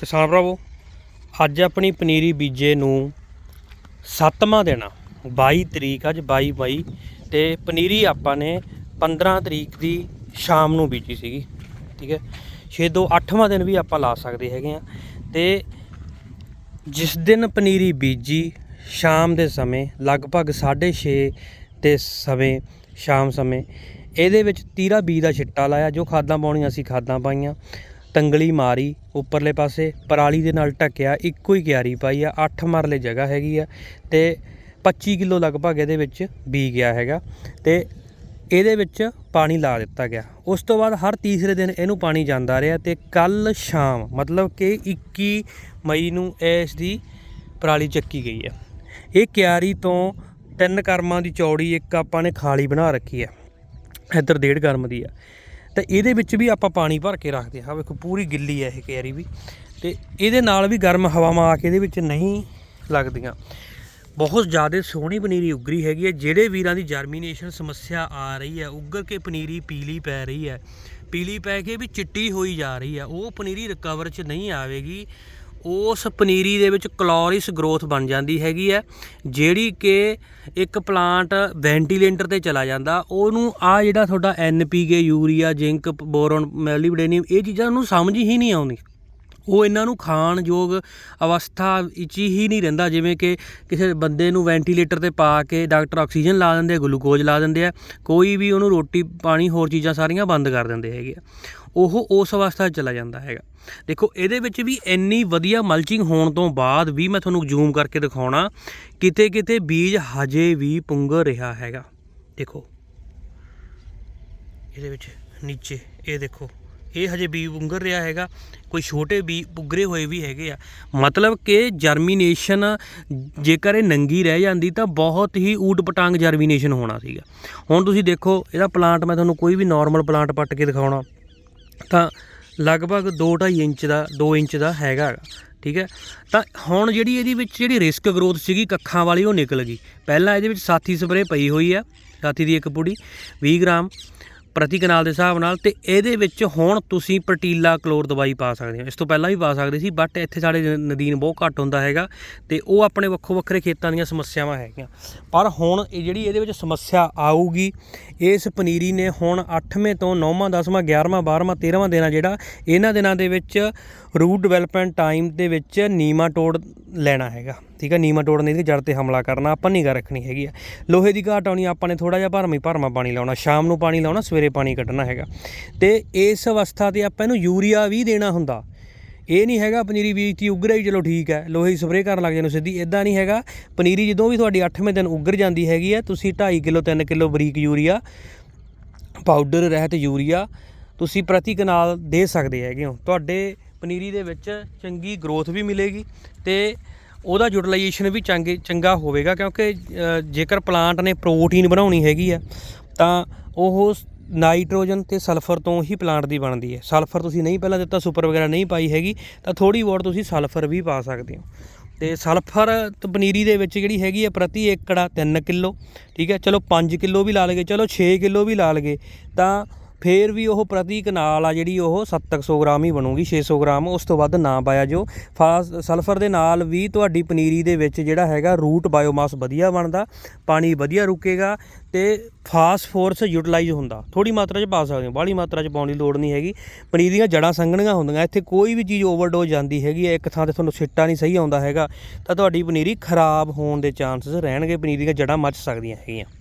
ਕਿਸਾਨ ਭਰਾਵੋ, ਅੱਜ ਆਪਣੀ ਪਨੀਰੀ ਬੀਜੇ ਨੂੰ ਸੱਤਵਾਂ ਦਿਨ ਆ 22 ਤਰੀਕ, ਅੱਜ 22 ਮਈ ਤੇ ਪਨੀਰੀ ਆਪਾਂ ਨੇ 15 ਤਰੀਕ ਦੀ ਸ਼ਾਮ ਨੂੰ ਬੀਜੀ ਸੀਗੀ, ਠੀਕ ਹੈ? 6 ਦੋ 8ਵਾਂ ਦਿਨ ਵੀ ਆਪਾਂ ਲਾ ਸਕਦੇ ਹੈਗੇ ਆ, ਤੇ ਜਿਸ ਦਿਨ ਪਨੀਰੀ ਬੀਜੀ ਸ਼ਾਮ ਦੇ ਸਮੇਂ, ਲਗਭਗ 6:30 ਦੇ ਸਮੇਂ, ਸ਼ਾਮ ਸਮੇਂ, ਇਹਦੇ ਵਿੱਚ ਤੀਰਾ ਬੀ ਦਾ ਛਿੱਟਾ ਲਾਇਆ, ਜੋ ਖਾਦਾਂ ਪਾਉਣੀਆਂ ਅਸੀਂ ਖਾਦਾਂ ਪਾਈਆਂ ਤੰਗਲੀ ਮਾਰੀ ਉੱਪਰਲੇ ਪਾਸੇ, ਪਰਾਲੀ ਦੇ ਨਾਲ ਢੱਕਿਆ, ਇੱਕੋ ਹੀ ਕਿਆਰੀ ਪਾਈ ਆ 8 ਮਰਲੇ ਜਗ੍ਹਾ ਹੈਗੀ ਆ ਤੇ 25 ਕਿਲੋ ਲਗਭਗ ਇਹਦੇ ਵਿੱਚ ਬੀ ਗਿਆ ਹੈਗਾ ਤੇ ਇਹਦੇ ਵਿੱਚ ਪਾਣੀ ਲਾ ਦਿੱਤਾ ਗਿਆ। ਉਸ ਤੋਂ ਬਾਅਦ ਹਰ ਤੀਸਰੇ ਦਿਨ ਇਹਨੂੰ ਪਾਣੀ ਜਾਂਦਾ ਰਿਹਾ ਤੇ ਕੱਲ ਸ਼ਾਮ, ਮਤਲਬ ਕਿ 21 ਮਈ ਨੂੰ ਇਸ ਦੀ ਪਰਾਲੀ ਚੱਕੀ ਗਈ ਹੈ ਇਹ ਕਿਆਰੀ ਤੋਂ ਤਿੰਨ ਕਰਮਾਂ ਦੀ ਚੌੜੀ ਇੱਕ ਆਪਾਂ ਨੇ ਖਾਲੀ ਬਣਾ ਰੱਖੀ ਹੈ ਇੱਧਰ ਡੇਢ ਕਰਮ ਦੀ ਆ। ਤਾਂ ਇਹਦੇ ਵਿੱਚ ਵੀ ਆਪਾਂ ਪਾਣੀ ਭਰ ਕੇ ਰੱਖਦੇ ਹਾਂ। ਵੇਖੋ, ਪੂਰੀ ਗਿੱਲੀ ਹੈ ਇਹ ਕਿਆਰੀ ਵੀ। ਤੇ ਇਹਦੇ ਨਾਲ ਵੀ ਗਰਮ ਹਵਾਵਾਂ ਆ ਕੇ ਇਹਦੇ ਵਿੱਚ ਨਹੀਂ ਲੱਗਦੀਆਂ। ਬਹੁਤ ਜ਼ਿਆਦਾ ਸੋਹਣੀ ਪਨੀਰੀ ਉਗਰੀ ਹੈਗੀ ਹੈ। ਜਿਹੜੇ ਵੀਰਾਂ ਦੀ ਜਰਮੀਨੇਸ਼ਨ ਸਮੱਸਿਆ ਆ ਰਹੀ ਹੈ, ਉੱਗਰ ਕੇ ਪਨੀਰੀ ਪੀਲੀ ਪੈ ਰਹੀ ਹੈ। ਪੀਲੀ ਪੈ ਕੇ ਵੀ ਚਿੱਟੀ ਹੋਈ ਜਾ ਰਹੀ ਹੈ। ਉਹ ਪਨੀਰੀ ਰਿਕਵਰ ਚ ਨਹੀਂ ਆਵੇਗੀ। ਉਸ ਪਨੀਰੀ ਦੇ ਵਿੱਚ ਕਲੋਰਿਸ ਗਰੋਥ ਬਣ ਜਾਂਦੀ ਹੈਗੀ ਹੈ, ਜਿਹੜੀ ਕਿ ਇੱਕ ਪਲਾਂਟ ਵੈਂਟੀਲੇਟਰ ਤੇ ਚਲਾ ਜਾਂਦਾ। ਉਹਨੂੰ ਆ ਜਿਹੜਾ ਤੁਹਾਡਾ NPK urea zinc boron molybdenum ਇਹ ਚੀਜ਼ਾਂ ਉਹਨੂੰ ਸਮਝ ਹੀ ਨਹੀਂ ਆਉਂਦੀ। ਉਹ ਇਹਨਾਂ ਨੂੰ ਖਾਣ ਯੋਗ ਅਵਸਥਾ ਵਿੱਚ ਹੀ ਨਹੀਂ ਰਹਿੰਦਾ, ਜਿਵੇਂ ਕਿ ਕਿਸੇ ਬੰਦੇ ਨੂੰ ਵੈਂਟੀਲੇਟਰ ਤੇ ਪਾ ਕੇ ਡਾਕਟਰ ਆਕਸੀਜਨ ਲਾ ਦਿੰਦੇ ਆ ਗਲੂਕੋਜ਼ ਲਾ ਦਿੰਦੇ ਆ, ਕੋਈ ਵੀ ਉਹਨੂੰ ਰੋਟੀ ਪਾਣੀ ਹੋਰ ਚੀਜ਼ਾਂ ਸਾਰੀਆਂ ਬੰਦ ਕਰ ਦਿੰਦੇ ਹੈਗੇ ਆ। ਉਹ ਉਸ ਅਵਸਥਾ 'ਚ ਚਲਾ ਜਾਂਦਾ ਹੈਗਾ। ਦੇਖੋ, ਇਹਦੇ ਵਿੱਚ ਵੀ ਇੰਨੀ ਵਧੀਆ ਮਲਚਿੰਗ ਹੋਣ ਤੋਂ ਬਾਅਦ ਵੀ ਮੈਂ ਤੁਹਾਨੂੰ ਜ਼ੂਮ ਕਰਕੇ ਦਿਖਾਉਣਾ ਕਿਤੇ ਕਿਤੇ ਬੀਜ ਹਜੇ ਵੀ ਪੁੰਗਰ ਰਿਹਾ ਹੈਗਾ। ਦੇਖੋ, ਇਹਦੇ ਵਿੱਚ ਨੀਚੇ, ਇਹ ਦੇਖੋ, ਇਹ ਹਜੇ ਬੀ ਪੁੰਗਰ ਰਿਹਾ ਹੈਗਾ, ਕੋਈ ਛੋਟੇ ਬੀ ਪੁੱਗਰੇ ਹੋਏ ਵੀ ਹੈਗੇ ਆ। ਮਤਲਬ ਕਿ ਜਰਮੀਨੇਸ਼ਨ ਜੇਕਰ ਇਹ ਨੰਗੀ ਰਹਿ ਜਾਂਦੀ ਤਾਂ ਬਹੁਤ ਹੀ ਊਟ ਪਟਾਂਗ ਜਰਮੀਨੇਸ਼ਨ ਹੋਣਾ ਸੀਗਾ। ਹੁਣ ਤੁਸੀਂ ਦੇਖੋ, ਇਹਦਾ ਪਲਾਂਟ ਮੈਂ ਤੁਹਾਨੂੰ ਕੋਈ ਵੀ ਨਾਰਮਲ ਪਲਾਂਟ ਪੱਟ ਕੇ ਦਿਖਾਉਣਾ। ਤਾਂ ਲਗਭਗ 2.5 ਇੰਚ ਦਾ 2 ਇੰਚ ਦਾ ਹੈਗਾ ਗਾ, ਠੀਕ ਹੈ? ਤਾਂ ਹੁਣ ਜਿਹੜੀ ਇਹਦੇ ਵਿੱਚ ਜਿਹੜੀ ਰਿਸਕ ਗਰੋਥ ਸੀਗੀ ਕੱਖਾਂ ਵਾਲੀ ਉਹ ਨਿਕਲ ਗਈ। ਪਹਿਲਾਂ ਇਹਦੇ ਵਿੱਚ ਸਾਥੀ ਸਪਰੇ ਪਈ ਹੋਈ ਆ ਸਾਥੀ ਦੀ ਇੱਕ ਪੁੜੀ 20 ਗ੍ਰਾਮ। ਪ੍ਰਤੀ ਕਨਾਲ ਦੇ ਹਿਸਾਬ ਨਾਲ ਤੇ ਇਹਦੇ ਵਿੱਚ ਹੁਣ ਤੁਸੀਂ ਪਰਟੀਲਾ ਕਲੋਰ ਦਵਾਈ ਪਾ ਸਕਦੇ ਹੋ। ਇਸ ਤੋਂ ਪਹਿਲਾਂ ਵੀ ਪਾ ਸਕਦੇ ਸੀ ਬਟ ਇੱਥੇ ਸਾਡੇ ਨਦੀਨ ਬਹੁਤ ਘੱਟ ਹੁੰਦਾ ਹੈਗਾ ਤੇ ਉਹ ਆਪਣੇ ਵੱਖੋ ਵੱਖਰੇ ਖੇਤਾਂ ਦੀਆਂ ਸਮੱਸਿਆਵਾਂ ਹੈਗੀਆਂ। ਪਰ ਹੁਣ ਇਹ ਜਿਹੜੀ ਇਹਦੇ ਵਿੱਚ ਸਮੱਸਿਆ ਆਊਗੀ, ਇਸ ਪਨੀਰੀ ਨੇ ਹੁਣ 8ਵੇਂ ਤੋਂ 9ਵਾਂ 10ਵਾਂ 11ਵਾਂ 12ਵਾਂ 13ਵਾਂ ਦਿਨਾਂ ਜਿਹੜਾ, ਇਹਨਾਂ ਦਿਨਾਂ ਦੇ ਵਿੱਚ ਰੂਟ ਡਿਵੈਲਪਮੈਂਟ ਟਾਈਮ ਦੇ ਵਿੱਚ ਨੀਮਾਟੋਡ ਲੈਣਾ ਹੈਗਾ। ਠੀਕ ਹੈ ਨੀਮਾਟੋਡ ਨੇ ਇਹਦੀ ਜੜ ਤੇ ਹਮਲਾ ਕਰਨਾ, ਆਪਾਂ ਨਿਗਾ ਰੱਖਣੀ ਹੈਗੀ ਆ। ਲੋਹੇ ਦੀ ਘਾਟ ਆਉਣੀ, ਆਪਾਂ ਨੇ ਥੋੜਾ ਜਿਹਾ ਭਰਮੀ ਭਰਮਾ ਪਾਣੀ ਲਾਉਣਾ, ਸ਼ਾਮ ਨੂੰ ਪਾਣੀ ਲਾਉਣਾ, ਸਵੇਰੇ ਪਾਣੀ ਕੱਢਣਾ ਹੈਗਾ। ਤੇ ਇਸ ਅਵਸਥਾ ਤੇ ਆਪਾਂ ਇਹਨੂੰ ਯੂਰੀਆ ਵੀ ਦੇਣਾ ਹੁੰਦਾ। ਇਹ ਨਹੀਂ ਹੈਗਾ ਪਨੀਰੀ ਬੀਜਤੀ ਉੱਗਰ ਹੀ ਚਲੋ ਠੀਕ ਹੈ, ਲੋਹੇ ਸਪਰੇਅ ਕਰਨ ਲੱਗ ਜਾਂਦੇ ਸਿੱਧੀ। ਇਦਾਂ ਨਹੀਂ ਹੈਗਾ, ਪਨੀਰੀ ਜਦੋਂ ਵੀ ਤੁਹਾਡੀ 8ਵੇਂ ਦਿਨ ਉੱਗਰ ਜਾਂਦੀ ਹੈਗੀ ਹੈ, ਤੁਸੀਂ 2.5 ਕਿਲੋ 3 ਕਿਲੋ ਬਰੀਕ ਯੂਰੀਆ, ਪਾਊਡਰ, ਰਹਿਤ ਯੂਰੀਆ, ਤੁਸੀਂ ਪ੍ਰਤੀ ਕਨਾਲ ਦੇ ਸਕਦੇ ਹੈਗੇ ਹੋ। ਤੁਹਾਡੇ ਪਨੀਰੀ ਦੇ ਵਿੱਚ ਚੰਗੀ ਗਰੋਥ ਵੀ ਮਿਲੇਗੀ ਤੇ ਉਹਦਾ ਯੂਟਿਲਾਈਜੇਸ਼ਨ ਵੀ ਚੰਗੇ, ਚੰਗਾ ਹੋਵੇਗਾ ਕਿਉਂਕਿ ਜੇਕਰ ਪਲਾਂਟ ਨੇ ਪ੍ਰੋਟੀਨ ਬਣਾਉਣੀ ਹੈਗੀ ਆ, ਤਾਂ ਉਹ ਨਾਈਟ੍ਰੋਜਨ ਤੇ ਸਲਫਰ ਤੋਂ ਹੀ ਪਲਾਂਟ ਦੀ ਬਣਦੀ ਹੈ। ਸਲਫਰ ਤੁਸੀਂ ਨਹੀਂ ਪਹਿਲਾਂ ਦਿੱਤਾ ਸੁਪਰ ਵਗੈਰਾ ਨਹੀਂ ਪਾਈ ਹੈਗੀ, ਤਾਂ ਥੋੜੀ ਬਹੁਤ ਤੁਸੀਂ ਸਲਫਰ ਵੀ ਪਾ ਸਕਦੇ ਹੋ। ਤੇ ਸਲਫਰ ਤੇ, ਪਨੀਰੀ ਦੇ ਵਿੱਚ ਜਿਹੜੀ ਹੈਗੀ ਹੈ ਪ੍ਰਤੀ ਏਕੜਾ 3 ਕਿਲੋ, ਠੀਕ ਹੈ, ਚਲੋ 5 ਕਿਲੋ ਵੀ ਲਾ ਲਗੇ, ਚਲੋ 6 ਕਿਲੋ ਵੀ ਲਾ ਲਗੇ, ਤਾਂ ਫੇਰ ਵੀ ਉਹ ਪ੍ਰਤੀ ਕਨਾਲ ਆ ਜਿਹੜੀ ਉਹ 700 ਗ੍ਰਾਮ ਹੀ ਬਣੂਗੀ 600 ਗ੍ਰਾਮ, ਉਸ ਤੋਂ ਵੱਧ ਨਾ ਪਾਇਆ ਜੋ ਫਾਸ, ਸਲਫਰ ਦੇ ਨਾਲ ਵੀ ਤੁਹਾਡੀ ਪਨੀਰੀ ਦੇ ਵਿੱਚ ਜਿਹੜਾ ਹੈਗਾ ਰੂਟ ਬਾਇਓਮਾਸ ਵਧੀਆ ਬਣਦਾ, ਪਾਣੀ ਵਧੀਆ ਰੁਕੇਗਾ ਤੇ ਫਾਸਫੋਰਸ ਯੂਟਿਲਾਈਜ਼ ਹੁੰਦਾ। ਥੋੜੀ ਮਾਤਰਾ 'ਚ ਪਾ ਸਕਦੇ ਹੋ, ਬਾਹਲੀ ਮਾਤਰਾ 'ਚ ਪਾਉਣ ਦੀ ਲੋੜ ਨਹੀਂ ਹੈਗੀ। ਪਨੀਰੀ ਦੀਆਂ ਜੜਾਂ ਸੰਘਣੀਆਂ ਹੁੰਦੀਆਂ, ਇੱਥੇ ਕੋਈ ਵੀ ਚੀਜ਼ ਓਵਰਡੋਜ਼ ਜਾਂਦੀ ਹੈਗੀ ਹੈ, ਇੱਕ ਥਾਂ ਤੇ ਤੁਹਾਨੂੰ ਸਿੱਟਾ ਨਹੀਂ ਸਹੀ ਆਉਂਦਾ ਹੈਗਾ, ਤਾਂ ਤੁਹਾਡੀ ਪਨੀਰੀ ਖਰਾਬ ਹੋਣ ਦੇ ਚਾਂਸਸ ਰਹਿਣਗੇ, ਪਨੀਰੀ ਦੀਆਂ ਜੜਾਂ ਮੱਚ ਸਕਦੀਆਂ ਹੈਗੀਆਂ।